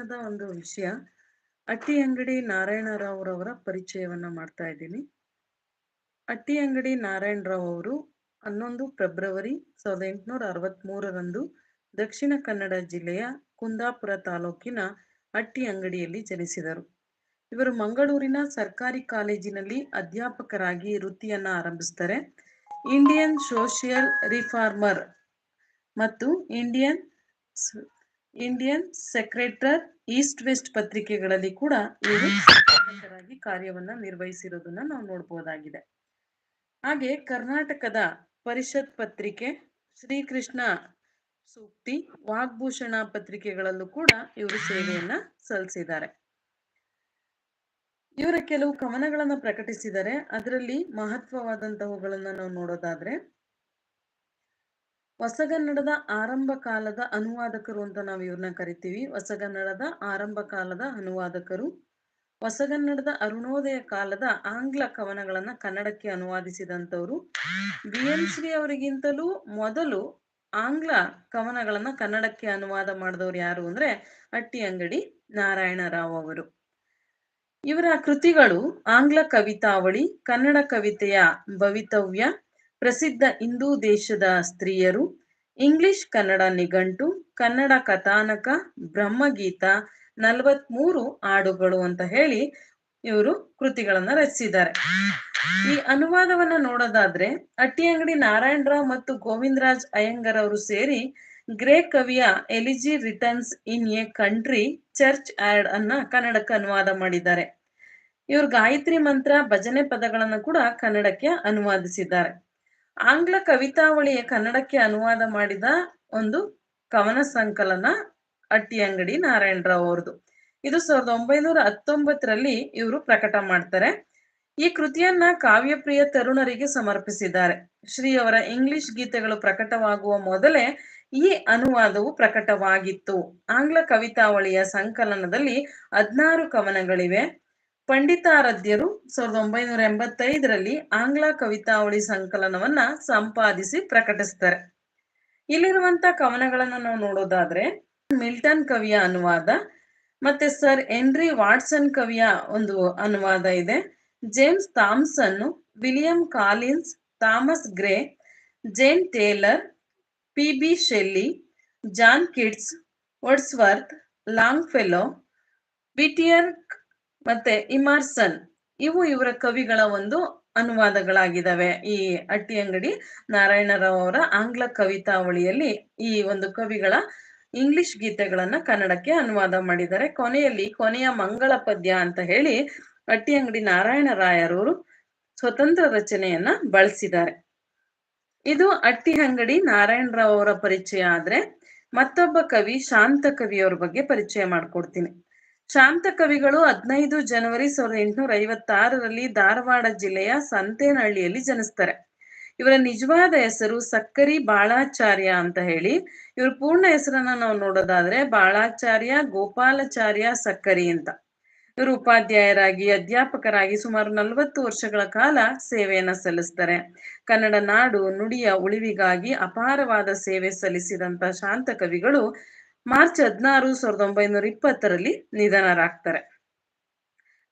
ದಿನದ ಒಂದು ವಿಷಯ. ಅಟ್ಟಿ ಅಂಗಡಿ ನಾರಾಯಣರಾವ್ ರವರ ಪರಿಚಯವನ್ನ ಮಾಡ್ತಾ ಇದ್ದೀನಿ. ಅಟ್ಟಿ ಅಂಗಡಿ ನಾರಾಯಣರಾವ್ ಅವರು ಹನ್ನೊಂದು ಫೆಬ್ರವರಿ ಸಾವಿರದ ಎಂಟುನೂರ ಅರವತ್ತ್ ಮೂರರಂದು ದಕ್ಷಿಣ ಕನ್ನಡ ಜಿಲ್ಲೆಯ ಕುಂದಾಪುರ ತಾಲೂಕಿನ ಅಟ್ಟಿ ಅಂಗಡಿಯಲ್ಲಿ ಜನಿಸಿದರು. ಇವರು ಮಂಗಳೂರಿನ ಸರ್ಕಾರಿ ಕಾಲೇಜಿನಲ್ಲಿ ಅಧ್ಯಾಪಕರಾಗಿ ವೃತ್ತಿಯನ್ನ ಆರಂಭಿಸ್ತಾರೆ. ಇಂಡಿಯನ್ ಸೋಷಿಯಲ್ ರಿಫಾರ್ಮರ್ ಮತ್ತು Indian Indian secretary East West ಪತ್ರಿಕೆಗಳಲ್ಲಿ ಕೂಡ ಇವರು ಸಂಪಾದಕರಾಗಿ ಕಾರ್ಯವನ್ನ ನಿರ್ವಹಿಸಿರೋದನ್ನ ನಾವು ನೋಡಬಹುದಾಗಿದೆ ಹಾಗೆ ಕರ್ನಾಟಕದ ಪರಿಷತ್ ಪತ್ರಿಕೆ, ಶ್ರೀಕೃಷ್ಣ ಸೂಕ್ತಿ, ವಾಗ್ಭೂಷಣ ಪತ್ರಿಕೆಗಳಲ್ಲೂ ಕೂಡ ಇವರು ಸೇವೆಯನ್ನ ಸಲ್ಲಿಸಿದ್ದಾರೆ. ಇವರ ಕೆಲವು ಕವನಗಳನ್ನ ಪ್ರಕಟಿಸಿದರೆ, ಅದರಲ್ಲಿ ಮಹತ್ವವಾದಂತಹವುಗಳನ್ನ ನಾವು ನೋಡೋದಾದ್ರೆ ಹೊಸಗನ್ನಡದ ಆರಂಭ ಕಾಲದ ಅನುವಾದಕರು ಅಂತ ನಾವು ಇವ್ರನ್ನ ಕರಿತೀವಿ. ಹೊಸಗನ್ನಡದ ಆರಂಭ ಕಾಲದ ಅನುವಾದಕರು. ಹೊಸಗನ್ನಡದ ಅರುಣೋದಯ ಕಾಲದ ಆಂಗ್ಲ ಕವನಗಳನ್ನ ಕನ್ನಡಕ್ಕೆ ಅನುವಾದಿಸಿದಂಥವ್ರು. ಬಿ. ಎಂ ಶ್ರೀ ಅವರಿಗಿಂತಲೂ ಮೊದಲು ಆಂಗ್ಲ ಕವನಗಳನ್ನ ಕನ್ನಡಕ್ಕೆ ಅನುವಾದ ಮಾಡಿದವ್ರು ಯಾರು ಅಂದ್ರೆ ಅಟ್ಟಿ ಅಂಗಡಿ ನಾರಾಯಣ ರಾವ್ ಅವರು. ಇವರ ಕೃತಿಗಳು ಆಂಗ್ಲ ಕವಿತಾವಳಿ, ಕನ್ನಡ ಕವಿತೆಯ ಭವಿತವ್ಯ ಪ್ರಸಿದ್ಧ ಹಿಂದೂ ದೇಶದ ಸ್ತ್ರೀಯರು, ಇಂಗ್ಲಿಷ್ ಕನ್ನಡ ನಿಘಂಟು, ಕನ್ನಡ ಕಥಾನಕ, ಬ್ರಹ್ಮಗೀತ, ನಲವತ್ಮೂರು ಹಾಡುಗಳು ಅಂತ ಹೇಳಿ ಇವರು ಕೃತಿಗಳನ್ನ ರಚಿಸಿದ್ದಾರೆ. ಈ ಅನುವಾದವನ್ನ ನೋಡೋದಾದ್ರೆ ಅಟ್ಟಿ ಅಂಗಡಿ ನಾರಾಯಣರಾವ್ ಮತ್ತು ಗೋವಿಂದರಾಜ್ ಅಯ್ಯಂಗರ್ ಅವರು ಸೇರಿ ಗ್ರೇ ಕವಿಯ elegy written in a country churchyard ಅನ್ನ ಕನ್ನಡಕ್ಕೆ ಅನುವಾದ ಮಾಡಿದ್ದಾರೆ. ಇವರು ಗಾಯತ್ರಿ ಮಂತ್ರ ಭಜನೆ ಪದಗಳನ್ನು ಕೂಡ ಕನ್ನಡಕ್ಕೆ ಅನುವಾದಿಸಿದ್ದಾರೆ. ಆಂಗ್ಲ ಕವಿತಾವಳಿಯ ಕನ್ನಡಕ್ಕೆ ಅನುವಾದ ಮಾಡಿದ ಒಂದು ಕವನ ಸಂಕಲನ ಅಟ್ಟಿ ಅಂಗಡಿ ನಾರಾಯಣರಾವ್ ಅವ್ರದ್ದು ಇದು ಸಾವಿರದ ಒಂಬೈನೂರ ಹತ್ತೊಂಬತ್ತರಲ್ಲಿ ಇವರು ಪ್ರಕಟ ಮಾಡ್ತಾರೆ. ಈ ಕೃತಿಯನ್ನ ಕಾವ್ಯಪ್ರಿಯ ತರುಣರಿಗೆ ಸಮರ್ಪಿಸಿದ್ದಾರೆ. ಶ್ರೀ ಅವರ ಇಂಗ್ಲಿಷ್ ಗೀತೆಗಳು ಪ್ರಕಟವಾಗುವ ಮೊದಲೇ ಈ ಅನುವಾದವು ಪ್ರಕಟವಾಗಿತ್ತು. ಆಂಗ್ಲ ಕವಿತಾವಳಿಯ ಸಂಕಲನದಲ್ಲಿ ಹದ್ನಾರು ಕವನಗಳಿವೆ. ಪಂಡಿತಾರಾಧ್ಯರು ಸಾವಿರದ ಒಂಬೈನೂರ ಎಂಬತ್ತೈದರಲ್ಲಿ ಆಂಗ್ಲ ಕವಿತಾವಳಿ ಸಂಕಲನವನ್ನ ಸಂಪಾದಿಸಿ ಪ್ರಕಟಿಸ್ತಾರೆ. ಇಲ್ಲಿರುವಂತ ಕವನಗಳನ್ನು ನಾವು ನೋಡೋದಾದ್ರೆ ಮಿಲ್ಟನ್ ಕವಿಯ ಅನುವಾದ ಮತ್ತೆ ಸರ್ ಹೆನ್ರಿ ವಾಟ್ಸನ್ ಕವಿಯ ಒಂದು ಅನುವಾದ ಇದೆ. James Thomson William Collins, Thomas Gray, Jane Taylor, P B Shelley, John Keats Wordsworth Longfellow Whittier ಮತ್ತೆ ಇಮಾರ್ಸನ್, ಇವು ಇವರ ಕವಿಗಳ ಒಂದು ಅನುವಾದಗಳಾಗಿದ್ದಾವೆ. ಈ ಅಟ್ಟಿ ಅಂಗಡಿ ನಾರಾಯಣರಾವ್ ಅವರ ಆಂಗ್ಲ ಕವಿತಾವಳಿಯಲ್ಲಿ ಈ ಒಂದು ಕವಿಗಳ ಇಂಗ್ಲಿಷ್ ಗೀತೆಗಳನ್ನ ಕನ್ನಡಕ್ಕೆ ಅನುವಾದ ಮಾಡಿದ್ದಾರೆ. ಕೊನೆಯಲ್ಲಿ ಕೊನೆಯ ಮಂಗಳ ಪದ್ಯ ಅಂತ ಹೇಳಿ ಅಟ್ಟಿ ಅಂಗಡಿ ನಾರಾಯಣರಾಯರವರು ಸ್ವತಂತ್ರ ರಚನೆಯನ್ನ ಬಳಸಿದ್ದಾರೆ. ಇದು ಅಟ್ಟಿ ಅಂಗಡಿ ನಾರಾಯಣರಾವ್ ಅವರ ಪರಿಚಯ ಆದ್ರೆ ಮತ್ತೊಬ್ಬ ಕವಿ ಶಾಂತ ಕವಿಯವ್ರ ಬಗ್ಗೆ ಪರಿಚಯ ಮಾಡ್ಕೊಡ್ತೀನಿ. ಶಾಂತ ಕವಿಗಳು ಹದಿನೈದು ಜನವರಿ ಸಾವಿರದ ಎಂಟುನೂರ ಐವತ್ತಾರರಲ್ಲಿ ಧಾರವಾಡ ಜಿಲ್ಲೆಯ ಸಂತೇನಹಳ್ಳಿಯಲ್ಲಿ ಜನಿಸ್ತಾರೆ. ಇವರ ನಿಜವಾದ ಹೆಸರು ಸಕ್ಕರಿ ಬಾಳಾಚಾರ್ಯ ಅಂತ ಹೇಳಿ. ಇವ್ರ ಪೂರ್ಣ ಹೆಸರನ್ನ ನಾವು ನೋಡೋದಾದ್ರೆ ಬಾಳಾಚಾರ್ಯ, ಗೋಪಾಲಾಚಾರ್ಯ, ಸಕ್ಕರಿ ಅಂತ. ಇವರು ಉಪಾಧ್ಯಾಯರಾಗಿ, ಅಧ್ಯಾಪಕರಾಗಿ ಸುಮಾರು ನಲವತ್ತು ವರ್ಷಗಳ ಕಾಲ ಸೇವೆಯನ್ನ ಸಲ್ಲಿಸ್ತಾರೆ. ಕನ್ನಡ ನಾಡು ನುಡಿಯ ಉಳಿವಿಗಾಗಿ ಅಪಾರವಾದ ಸೇವೆ ಸಲ್ಲಿಸಿದಂತ ಶಾಂತ ಕವಿಗಳು ಮಾರ್ಚ್ ಹದಿನಾರು ಸಾವಿರದ ಒಂಬೈನೂರ ಇಪ್ಪತ್ತರಲ್ಲಿ ನಿಧನರಾಗ್ತಾರೆ.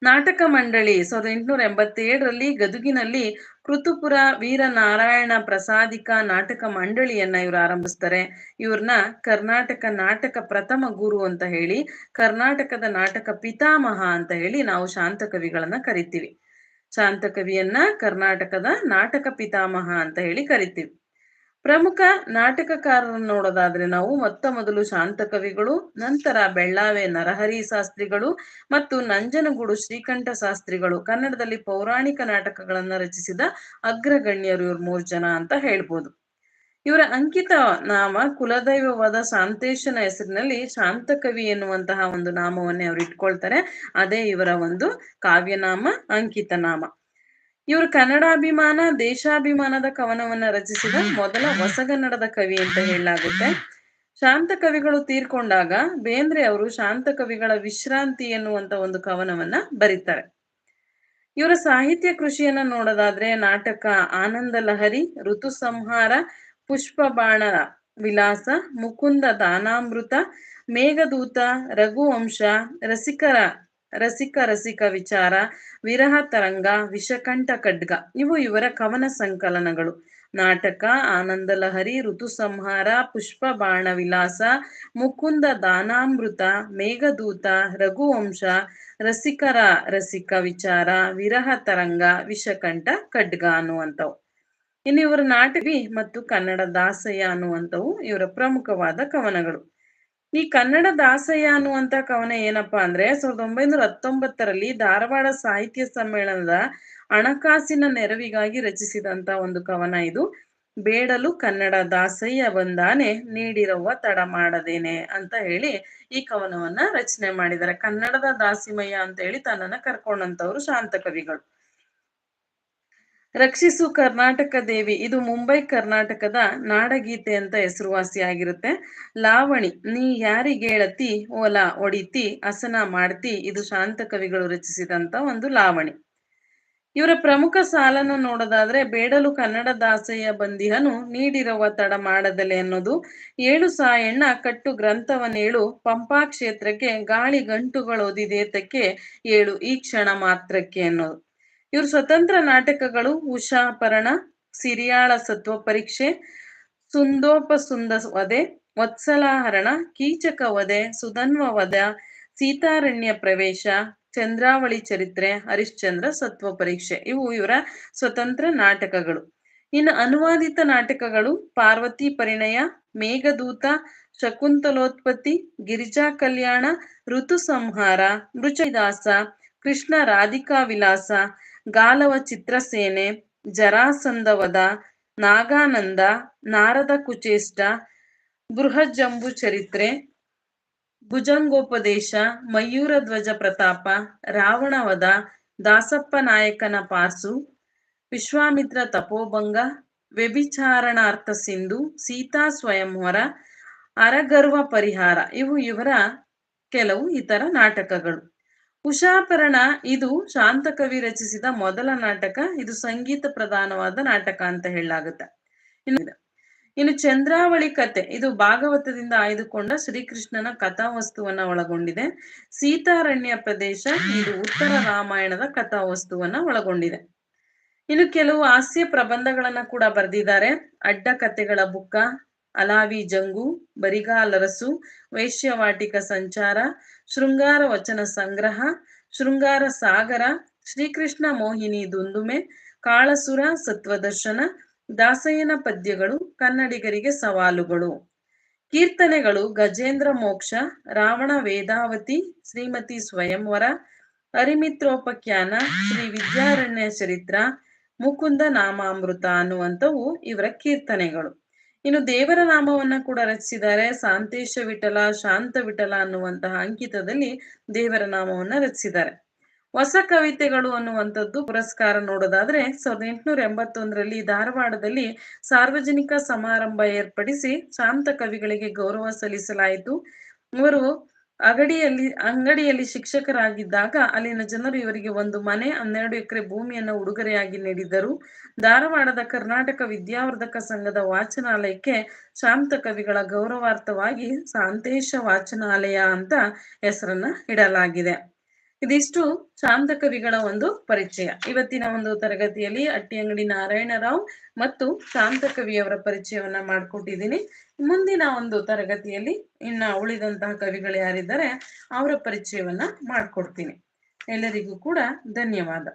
ನಾಟಕ ಮಂಡಳಿ ಸಾವಿರದ ಎಂಟುನೂರ ಎಂಬತ್ತೇಳರಲ್ಲಿ ಗದುಗಿನಲ್ಲಿ ಕೃತುಪುರ ವೀರನಾರಾಯಣ ಪ್ರಸಾದಿಕ ನಾಟಕ ಮಂಡಳಿಯನ್ನ ಇವರು ಆರಂಭಿಸ್ತಾರೆ. ಇವ್ರನ್ನ ಕರ್ನಾಟಕ ನಾಟಕ ಪ್ರಥಮ ಗುರು ಅಂತ ಹೇಳಿ, ಕರ್ನಾಟಕದ ನಾಟಕ ಪಿತಾಮಹ ಅಂತ ಹೇಳಿ ನಾವು ಶಾಂತ ಕವಿಗಳನ್ನ ಕರಿತೀವಿ. ಶಾಂತ ಕವಿಯನ್ನ ಕರ್ನಾಟಕದ ನಾಟಕ ಪಿತಾಮಹ ಅಂತ ಹೇಳಿ ಕರಿತೀವಿ. ಪ್ರಮುಖ ನಾಟಕಕಾರರನ್ನು ನೋಡೋದಾದ್ರೆ ನಾವು ಮೊತ್ತ ಮೊದಲು ಶಾಂತಕವಿಗಳು ನಂತರ ಬೆಳ್ಳಾವೆ ನರಹರಿ ಶಾಸ್ತ್ರಿಗಳು ಮತ್ತು ನಂಜನಗೂಡು ಶ್ರೀಕಂಠ ಶಾಸ್ತ್ರಿಗಳು. ಕನ್ನಡದಲ್ಲಿ ಪೌರಾಣಿಕ ನಾಟಕಗಳನ್ನ ರಚಿಸಿದ ಅಗ್ರಗಣ್ಯರು ಇವ್ರ ಮೂರ್ ಜನ ಅಂತ ಹೇಳ್ಬೋದು. ಇವರ ಅಂಕಿತ ನಾಮ ಕುಲದೈವವಾದ ಶಾಂತೇಶನ ಹೆಸರಿನಲ್ಲಿ ಶಾಂತಕವಿ ಎನ್ನುವಂತಹ ಒಂದು ನಾಮವನ್ನೇ ಅವ್ರು ಇಟ್ಕೊಳ್ತಾರೆ. ಅದೇ ಇವರ ಒಂದು ಕಾವ್ಯನಾಮ, ಅಂಕಿತ ನಾಮ. ಇವರು ಕನ್ನಡಾಭಿಮಾನ, ದೇಶಾಭಿಮಾನದ ಕವನವನ್ನ ರಚಿಸಿದ ಮೊದಲ ಹೊಸಗನ್ನಡದ ಕವಿ ಅಂತ ಹೇಳಲಾಗುತ್ತೆ. ಶಾಂತ ಕವಿಗಳು ತೀರ್ಕೊಂಡಾಗ ಬೇಂದ್ರೆ ಅವರು ಶಾಂತ ಕವಿಗಳ ವಿಶ್ರಾಂತಿ ಎನ್ನುವಂತ ಒಂದು ಕವನವನ್ನ ಬರೀತಾರೆ. ಇವರ ಸಾಹಿತ್ಯ ಕೃಷಿಯನ್ನ ನೋಡೋದಾದ್ರೆ ನಾಟಕ, ಆನಂದ ಲಹರಿ, ಋತು ಸಂಹಾರ, ಪುಷ್ಪ ಬಾಣ ವಿಲಾಸ, ಮುಕುಂದ ದಾನಾಮೃತ, ಮೇಘದೂತ, ರಘುವಂಶ, ರಸಿಕರ ರಸಿಕ ರಸಿಕ ವಿಚಾರ, ವಿರಹ ತರಂಗ, ವಿಷಕಂಠ ಖಡ್ಗ, ಇವು ಇವರ ಕವನ ಸಂಕಲನಗಳು. ನಾಟಕ ಆನಂದ ಲಹರಿ ಋತು ಸಂಹಾರ ಪುಷ್ಪ ಬಾಣ ವಿಲಾಸ ಮುಕುಂದ ದಾನಾಮೃತ, ಮೇಘದೂತ, ರಘುವಂಶ, ರಸಿಕರ ರಸಿಕ ವಿಚಾರ, ವಿರಹ ತರಂಗ, ವಿಷಕಂಠ ಖಡ್ಗ ಅನ್ನುವಂಥವು. ಇನ್ನು ಇವರ ನಾಟವಿ ಮತ್ತು ಕನ್ನಡ ದಾಸಯ್ಯ ಅನ್ನುವಂಥವು ಇವರ ಪ್ರಮುಖವಾದ ಕವನಗಳು. ಈ ಕನ್ನಡ ದಾಸಯ್ಯ ಅನ್ನುವಂತ ಕವನ ಏನಪ್ಪಾ ಅಂದ್ರೆ ಸಾವಿರದ ಒಂಬೈನೂರ ಹತ್ತೊಂಬತ್ತರಲ್ಲಿ ಧಾರವಾಡ ಸಾಹಿತ್ಯ ಸಮ್ಮೇಳನದ ಹಣಕಾಸಿನ ನೆರವಿಗಾಗಿ ರಚಿಸಿದಂತ ಒಂದು ಕವನ ಇದು. ಬೇಡಲು ಕನ್ನಡ ದಾಸಯ್ಯ ಬಂದಾನೆ ನೀಡಿರುವ ತಡ ಮಾಡದೇನೆ ಅಂತ ಹೇಳಿ ಈ ಕವನವನ್ನ ರಚನೆ ಮಾಡಿದ್ದಾರೆ. ಕನ್ನಡದ ದಾಸಿಮಯ್ಯ ಅಂತ ಹೇಳಿ ತನ್ನನ್ನ ಕರ್ಕೊಂಡಂತವ್ರು ಶಾಂತ ಕವಿಗಳು. ರಕ್ಷಿಸು ಕರ್ನಾಟಕ ದೇವಿ. ಇದು ಮುಂಬೈ, ಕರ್ನಾಟಕದ ನಾಡಗೀತೆ ಅಂತ ಹೆಸರುವಾಸಿ ಆಗಿರುತ್ತೆ. ಲಾವಣಿ, ನೀ ಯಾರಿಗೇಳತಿ ಓಲಾ ಒಡಿತಿ ಅಸನ ಮಾಡ್ತಿ. ಇದು ಶಾಂತ ಕವಿಗಳು ರಚಿಸಿದಂತ ಒಂದು ಲಾವಣಿ. ಇವರ ಪ್ರಮುಖ ಸಾಲನ್ನು ನೋಡೋದಾದ್ರೆ, ಬೇಡಲು ಕನ್ನಡ ದಾಸಯ್ಯ ಬಂದಿಹನು ನೀಡಿರುವ ತಡ ಮಾಡದಲೆ ಅನ್ನೋದು. ಏಳು ಸಾಯಣ್ಣ ಕಟ್ಟು ಗ್ರಂಥವನ್ನೇಳು, ಪಂಪಾ ಕ್ಷೇತ್ರಕ್ಕೆ ಗಾಳಿ ಗಂಟುಗಳೊದಿದೇತಕ್ಕೆ ಏಳು, ಈ ಕ್ಷಣ ಮಾತ್ರಕ್ಕೆ ಅನ್ನೋದು. ಇವ್ರ ಸ್ವತಂತ್ರ ನಾಟಕಗಳು ಉಷಾಪರಣ ಸಿರಿಯಾಳ ಸತ್ವ ಪರೀಕ್ಷೆ ಸುಂದೋಪ ಸುಂದ ವಧೆ ವತ್ಸಲಾಹರಣ, ಕೀಚಕ ವಧೆ, ಸುಧನ್ವ ವಧ, ಸೀತಾರಣ್ಯ ಪ್ರವೇಶ, ಚಂದ್ರಾವಳಿ ಚರಿತ್ರೆ, ಹರಿಶ್ಚಂದ್ರ ಸತ್ವ ಪರೀಕ್ಷೆ. ಇವು ಇವರ ಸ್ವತಂತ್ರ ನಾಟಕಗಳು. ಇನ್ನು ಅನುವಾದಿತ ನಾಟಕಗಳು ಪಾರ್ವತಿ ಪರಿಣಯ, ಮೇಘದೂತ, ಶಕುಂತಲೋತ್ಪತ್ತಿ, ಗಿರಿಜಾ ಕಲ್ಯಾಣ ಋತು ಸಂಹಾರ ಮೃಚಿದಾಸ, ಕೃಷ್ಣ ರಾಧಿಕಾ ವಿಲಾಸ ಗಾಲವ ಚಿತ್ರಸೇನೆ ಜರಾಸಂದವದ ನಾಗಾನಂದ, ನಾರದ ಕುಚೇಷ್ಟ ಬೃಹಜಂಬು ಚರಿತ್ರೆ, ಭುಜಂಗೋಪದೇಶ, ಮಯೂರ ಧ್ವಜ ಪ್ರತಾಪ, ರಾವಣವದ, ದಾಸಪ್ಪ ನಾಯಕನ ಪಾರ್ಸು, ವಿಶ್ವಾಮಿತ್ರ ತಪೋಭಂಗ, ವ್ಯಭಿಚಾರಣಾರ್ಥ ಸಿಂಧು, ಸೀತಾ ಸ್ವಯಂವರ, ಅರಗರ್ವ ಪರಿಹಾರ ಇವು ಇವರ ಕೆಲವು ಇತರ ನಾಟಕಗಳು. ಉಷಾಪರಣ ಇದು ಶಾಂತಕವಿ ರಚಿಸಿದ ಮೊದಲ ನಾಟಕ. ಇದು ಸಂಗೀತ ಪ್ರಧಾನವಾದ ನಾಟಕ ಅಂತ ಹೇಳಲಾಗುತ್ತೆ. ಇನ್ನು ಚಂದ್ರಾವಳಿ ಕತೆ. ಇದು ಭಾಗವತದಿಂದ ಆಯ್ದುಕೊಂಡ ಶ್ರೀಕೃಷ್ಣನ ಕಥಾವಸ್ತುವನ್ನ ಒಳಗೊಂಡಿದೆ. ಸೀತಾರಣ್ಯ ಪ್ರದೇಶ, ಇದು ಉತ್ತರ ರಾಮಾಯಣದ ಕಥಾವಸ್ತುವನ್ನ ಒಳಗೊಂಡಿದೆ. ಇನ್ನು ಕೆಲವು ಹಾಸ್ಯ ಪ್ರಬಂಧಗಳನ್ನ ಕೂಡ ಬರೆದಿದ್ದಾರೆ. ಅಡ್ಡ ಕಥೆಗಳ ಬುಕ್ಕ ಅಲಾವಿ, ಜಂಗು ಬರಿಗಾಲರಸು ವೈಶ್ಯವಾಟಿಕ ಸಂಚಾರ, ಶೃಂಗಾರ ವಚನ ಸಂಗ್ರಹ, ಶೃಂಗಾರ ಸಾಗರ, ಶ್ರೀಕೃಷ್ಣ ಮೋಹಿನಿ ದುಂದುಮೆ, ಕಾಳಸುರ ಸತ್ವದರ್ಶನ ದಾಸಯ್ಯನ ಪದ್ಯಗಳು, ಕನ್ನಡಿಗರಿಗೆ ಸವಾಲುಗಳು. ಕೀರ್ತನೆಗಳು ಗಜೇಂದ್ರ ಮೋಕ್ಷ, ರಾವಣ ವೇದಾವತಿ, ಶ್ರೀಮತಿ ಸ್ವಯಂವರ, ಅರಿಮಿತ್ರೋಪಖ್ಯಾನ, ಶ್ರೀ ವಿದ್ಯಾರಣ್ಯ ಚರಿತ್ರ, ಮುಕುಂದ ನಾಮಾಮೃತ ಅನ್ನುವಂಥವು ಇವರ ಕೀರ್ತನೆಗಳು. ಇನ್ನು ದೇವರ ನಾಮವನ್ನ ಕೂಡ ರಚಿಸಿದ್ದಾರೆ. ಶಾಂತೇಶ ವಿಠಲ ಶಾಂತ ವಿಠಲ ಅನ್ನುವಂತಹ ಅಂಕಿತದಲ್ಲಿ ದೇವರ ನಾಮವನ್ನ ರಚಿಸಿದ್ದಾರೆ. ಹೊಸ ಕವಿತೆಗಳು ಅನ್ನುವಂಥದ್ದು ಪುರಸ್ಕಾರ ನೋಡೋದಾದ್ರೆ ಸಾವಿರದ ಎಂಟುನೂರ ಎಂಬತ್ತೊಂದರಲ್ಲಿ ಧಾರವಾಡದಲ್ಲಿ ಸಾರ್ವಜನಿಕ ಸಮಾರಂಭ ಏರ್ಪಡಿಸಿ ಶಾಂತ ಕವಿಗಳಿಗೆ ಗೌರವ ಸಲ್ಲಿಸಲಾಯಿತು. ಇವರು ಅಗಡಿಯಲ್ಲಿ, ಅಂಗಡಿಯಲ್ಲಿ ಶಿಕ್ಷಕರಾಗಿದ್ದಾಗ ಅಲ್ಲಿನ ಜನರು ಇವರಿಗೆ ಒಂದು ಮನೆ, ಹನ್ನೆರಡು ಎಕರೆ ಭೂಮಿಯನ್ನು ಉಡುಗೊರೆಯಾಗಿ ನೀಡಿದ್ದರು. ಧಾರವಾಡದ ಕರ್ನಾಟಕ ವಿದ್ಯಾವರ್ಧಕ ಸಂಘದ ವಾಚನಾಲಯಕ್ಕೆ ಶಾಂತ ಕವಿಗಳ ಗೌರವಾರ್ಥವಾಗಿ ಶಾಂತೇಶ ವಾಚನಾಲಯ ಅಂತ ಹೆಸರನ್ನ ಇಡಲಾಗಿದೆ. ಇದಿಷ್ಟು ಶಾಂತ ಕವಿಗಳ ಒಂದು ಪರಿಚಯ. ಇವತ್ತಿನ ಒಂದು ತರಗತಿಯಲ್ಲಿ ಅಟ್ಟಿಯಂಗಡಿ ನಾರಾಯಣರಾವ್ ಮತ್ತು ಶಾಂತ ಕವಿಯವರ ಪರಿಚಯವನ್ನ ಮಾಡ್ಕೊಟ್ಟಿದ್ದೀನಿ. ಮುಂದಿನ ಒಂದು ತರಗತಿಯಲ್ಲಿ ಇನ್ನ ಉಳಿದಂತಹ ಕವಿಗಳು ಯಾರಿದ್ದಾರೆ, ಅವರ ಪರಿಚಯವನ್ನ ಮಾಡ್ಕೊಡ್ತೀನಿ. ಎಲ್ಲರಿಗೂ ಕೂಡ ಧನ್ಯವಾದ.